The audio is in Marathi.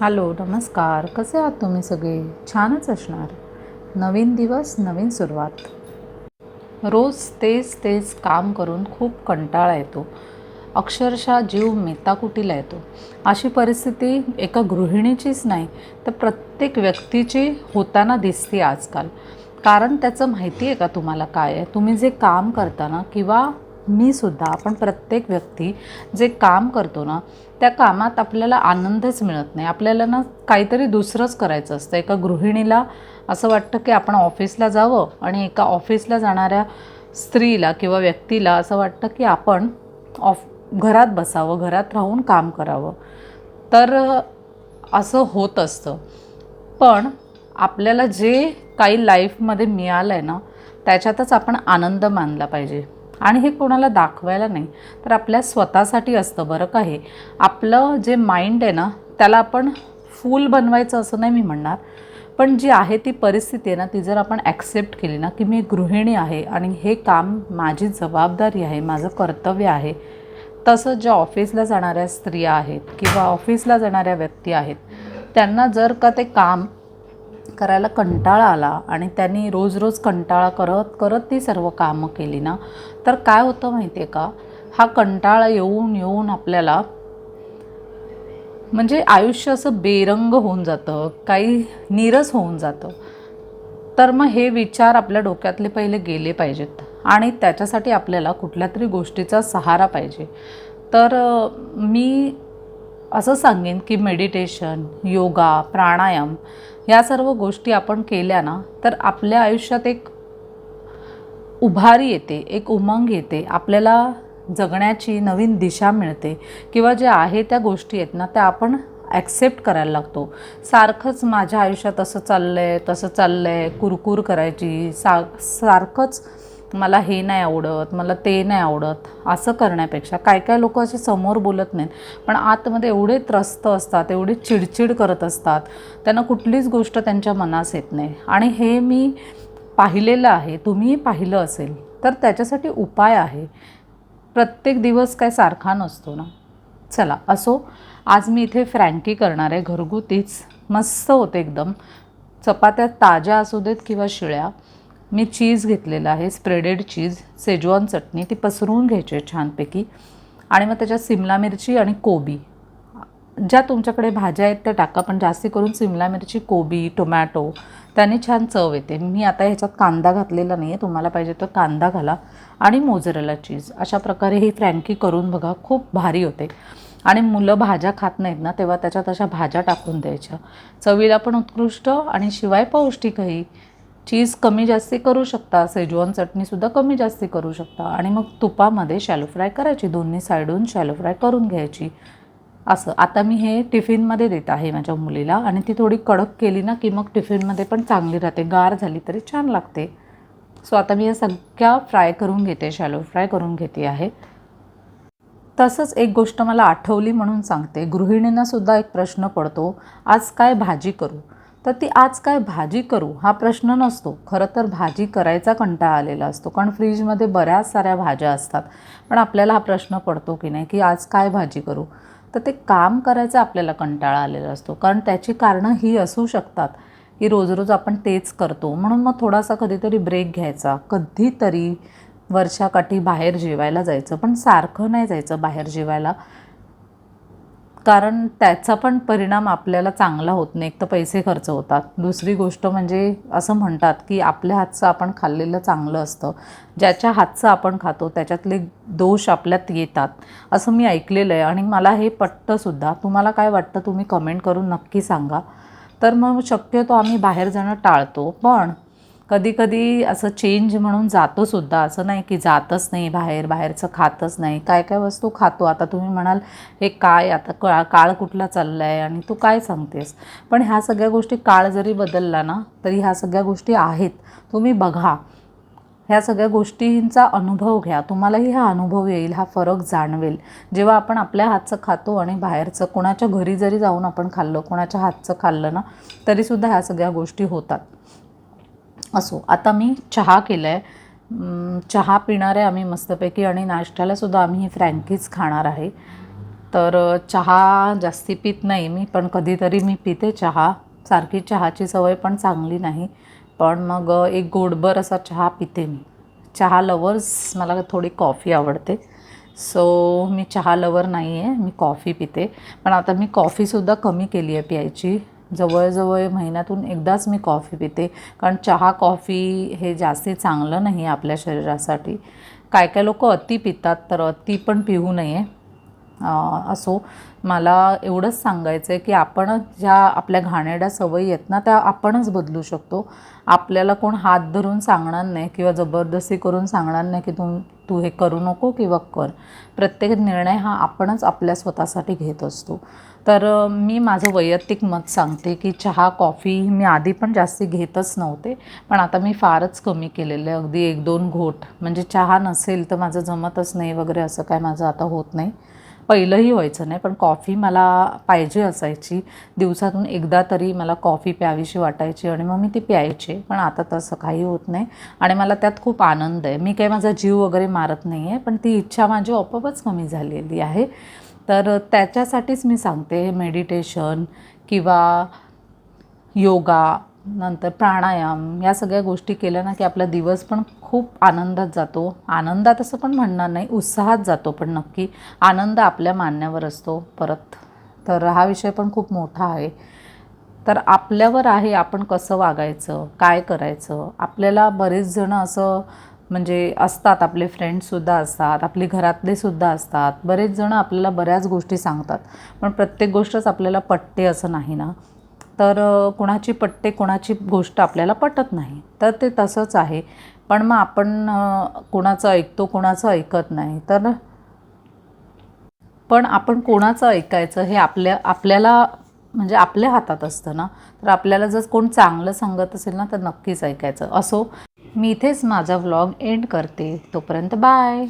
हॅलो नमस्कार. कसे आहात तुम्ही सगळे? छानच असणार. नवीन दिवस नवीन सुरुवात. रोज तेच तेच काम करून खूप कंटाळा येतो. अक्षरशः जीव मेताकुटीला येतो. अशी परिस्थिती एका गृहिणीचीच नाही तर प्रत्येक व्यक्तीची होताना दिसते आजकाल. कारण त्याचं माहिती आहे का तुम्हाला काय आहे? तुम्ही जे काम करताना किंवा मी सुद्धा आपण प्रत्येक व्यक्ती जे काम करतो ना त्या कामात आपल्याला आनंदच मिळत नाही. आपल्याला ना काहीतरी दुसरंच करायचं असतं. एका गृहिणीला असं वाटतं की आपण ऑफिसला जावं आणि एका ऑफिसला जाणाऱ्या स्त्रीला किंवा व्यक्तीला असं वाटतं की आपण ऑफ घरात बसावं घरात राहून काम करावं. तर असं होत असतं. पण आपल्याला जे काही लाईफमध्ये मिळालं आहे ना त्याच्यातच आपण आनंद मानला पाहिजे. आणि हे कोणाला दाखवायला नाही. तर आपल्या स्वतःसाठी असतं बरं का हे. आपलं जे माइंड आहे ना त्याला आपण फूल बनवायचं असं नाही मी म्हणणार. पण जी आहे ती परिस्थिती आहे ना ती जर आपण ॲक्सेप्ट केली ना की मी गृहिणी आहे आणि हे काम माझी जबाबदारी आहे माझं कर्तव्य आहे तसं ज्या ऑफिसला जाणाऱ्या स्त्रिया आहेत किंवा ऑफिसला जाणाऱ्या व्यक्ती आहेत त्यांना जर का ते काम करायला कंटाळा आला आणि त्यांनी रोज रोज कंटाळा करत करत ती सर्व कामं केली ना? तर काय होतं माहिती आहे का? हा कंटाळा येऊन येऊन आपल्याला म्हणजे आयुष्य असं बेरंग होऊन जातं काही नीरस होऊन जातं. तर मग हे विचार आपल्या डोक्यातले पहिले गेले पाहिजेत आणि त्याच्यासाठी आपल्याला कुठल्या तरी गोष्टीचा सहारा पाहिजे. तर मी असं सांगेन की मेडिटेशन योगा प्राणायाम ह्या सर्व गोष्टी आपण केल्या ना तर आपल्या आयुष्यात एक उभारी येते एक उमंग येते. आपल्याला जगण्याची नवीन दिशा मिळते. किंवा जे आहे त्या गोष्टी आहेत ना त्या आपण ॲक्सेप्ट करायला लागतो. सारखंच माझ्या आयुष्यात असं चाललं आहे तसं चाललं आहे कुरकुर करायची सा सारखंच मला हे नाही आवडत मला ते नाही आवडत असं करण्यापेक्षा काय काय लोक असे समोर बोलत नाहीत. पण आतमध्ये एवढे त्रस्त असतात एवढे चिडचिड करत असतात त्यांना कुठलीच गोष्ट त्यांच्या मनास येत नाही. आणि हे मी पाहिलेलं आहे तुम्हीही पाहिलं असेल तर त्याच्यासाठी उपाय आहे. प्रत्येक दिवस काय सारखा नसतो ना. चला असो आज मी इथे फ्रँकी करणार आहे घरगुतीच मस्त होते एकदम. चपात्या ताज्या असू देत किंवा शिळ्या मी चीज घेतलेलं आहे स्प्रेडेड चीज सेजवान चटणी ती पसरवून घ्यायची आहे छानपैकी. आणि मग त्याच्यात सिमला मिरची आणि कोबी. ज्या तुमच्याकडे भाज्या आहेत त्या टाका पण जास्ती करून सिमला मिरची कोबी टोमॅटो त्याने छान चव येते. मी आता ह्याच्यात कांदा घातलेला नाही आहे तुम्हाला पाहिजे तर कांदा घाला. आणि मोजरेला चीज. अशा प्रकारे ही फ्रँकी करून बघा खूप भारी होते. आणि मुलं भाज्या खात नाहीत ना तेव्हा त्याच्यात अशा भाज्या टाकून द्यायच्या. चवीला पण उत्कृष्ट आणि शिवाय पौष्टिकही. चीज कमी जास्ती करू शकता सेजवान चटणीसुद्धा कमी जास्ती करू शकता. आणि मग तुपामध्ये शॅलो फ्राय करायची दोन्ही साईडून शॅलो फ्राय करून घ्यायची. असं. आता मी हे टिफिनमध्ये देत आहे माझ्या मुलीला आणि ती थोडी कडक केली ना की मग टिफिनमध्ये पण चांगली राहते. गार झाली तरी छान लागते. सो आता मी या सगळ्या फ्राय करून घेते शॅलो फ्राय करून घेते आहे. तसंच एक गोष्ट मला आठवली म्हणून सांगते. गृहिणींनासुद्धा एक प्रश्न पडतो आज काय भाजी करू? तर ती आज काय भाजी करू? हा प्रश्न नसतो. खरं तर भाजी करायचा कंटाळा आलेला असतो. कारण फ्रीजमध्ये बऱ्याच साऱ्या भाज्या असतात. पण आपल्याला हा प्रश्न पडतो की नाही की आज काय भाजी करू? तर ते काम करायचा आपल्याला कंटाळा आलेला असतो. कारण त्याची कारणं ही असू शकतात की रोज रोज आपण तेच करतो. म्हणून मग थोडासा कधीतरी ब्रेक घ्यायचा. कधीतरी वर्षाकाठी बाहेर जेवायला जायचं. पण सारखं नाही जायचं बाहेर जेवायला. कारण त्याचा पण परिणाम आपल्याला चांगला होत नाही. एक तर पैसे खर्च होतात. दुसरी गोष्ट म्हणजे असं म्हणतात की आपल्या हातचं आपण खाल्लेलं चांगलं असतं. ज्याच्या हातचं आपण खातो त्याच्यातले दोष आपल्यात येतात. असं मी ऐकलेलं आहे. आणि मला हे पटतंसुद्धा तुम्हाला काय वाटतं तुम्ही कमेंट करून नक्की सांगा. तर मग शक्यतो आम्ही बाहेर जाणं टाळतो. पण कधीकधी असं चेंज म्हणून जातो सुद्धा. असं नाही की जातच नाही बाहेर बाहेरचं खातच नाही. काय काय वस्तू खातो. आता तुम्ही म्हणाल हे काय? आता का काळ कुठला चालला आहे आणि तू काय सांगतेस? पण ह्या सगळ्या गोष्टी काळ जरी बदलला ना तरी ह्या सगळ्या गोष्टी आहेत. तुम्ही बघा. ह्या सगळ्या गोष्टींचा अनुभव घ्या. तुम्हालाही हा अनुभव येईल हा फरक जाणवेल. जेव्हा आपण आपल्या हातचं खातो आणि बाहेरचं कोणाच्या घरी जरी जाऊन आपण खाल्लं कोणाच्या हातचं खाल्लं ना तरीसुद्धा ह्या सगळ्या गोष्टी होतात. असो. आता मी चहा केला आहे चहा पिणार आहे आम्ही मस्तपैकी आणि नाश्त्यालासुद्धा आम्ही ही फ्रँकीज खाणार आहे. तर चहा जास्ती पित नाही मी पण कधीतरी मी पिते चहा. सारखी चहाची सवय पण चांगली नाही पण मग एक गोडभर असा चहा पिते मी. चहा लवर्स मला थोडी कॉफी आवडते. सो मी चहा लवर नाही आहे मी कॉफी पिते. पण आता मी कॉफीसुद्धा कमी केली आहे प्यायची. जवळजवळ महिन्यातून एकदाच मी कॉफी पिते. कारण चहा कॉफी हे जास्ती चांगलं नाही आहे आपल्या शरीरासाठी. काय काय लोक अति पितात तर अति पण पिऊ नये. असो मला एवढंच सांगायचं आहे की आपण ज्या आपल्या घाणेरड्या सवयी आहेत ना त्या आपणच बदलू शकतो. आपल्याला कोण हात धरून सांगणार नाही किंवा जबरदस्ती करून सांगणार नाही की तू तू हे करू नको किंवा कर. प्रत्येक निर्णय हा आपणच आपल्या स्वतःसाठी घेत असतो. तर मी माझं वैयक्तिक मत सांगते की चहा कॉफी मी आधी पण जास्ती घेतच नव्हते. पण आता मी फारच कमी केलेलं आहे. अगदी एक दोन घोट. म्हणजे चहा नसेल तर माझं जमतच नाही वगैरे असं काय माझं आता होत नाही. पहिलंही व्हायचं नाही पण कॉफी मला पाहिजे असायची. दिवसातून एकदा तरी मला कॉफी प्यावीशी वाटायची आणि मग मी ती प्यायचे पण आता तसं काही होत नाही. आणि मला त्यात खूप आनंद आहे. मी काही माझा जीव वगैरे मारत नाही आहे पण ती इच्छा माझी आपोआपच कमी झालेली आहे. तर त्याच्यासाठीच मी सांगते मेडिटेशन किंवा योगा नंतर प्राणायाम या सगळ्या गोष्टी केल्या ना की आपला दिवस पण खूप आनंदात जातो. आनंदात असं पण म्हणणार नाही उत्साहात जातो पण नक्की. आनंद आपल्या मानण्यावर असतो परत. तर हा विषय पण खूप मोठा आहे. तर आपल्यावर आहे आपण कसं वागायचं काय करायचं? आपल्याला बरेच जण असं म्हणजे असतात आपले फ्रेंड्ससुद्धा असतात आपले घरातले सुद्धा असतात. बरेच जण आपल्याला बऱ्याच गोष्टी सांगतात. पण प्रत्येक गोष्टच आपल्याला पटते असं नाही ना. तर कुणाची पटते कुणाची गोष्ट आपल्याला पटत नाही. तर ते तसंच आहे. पण मग आपण कुणाचं ऐकतो कुणाचं ऐकत नाही. तर पण आपण कोणाचं ऐकायचं हे आपल्या आपल्याला म्हणजे आपल्या हातात असतं ना? तर आपल्याला जर कोण चांगलं सांगत असेल ना तर नक्कीच ऐकायचं. असो मी इथेच माझा व्लॉग एंड करते. तोपर्यंत बाय.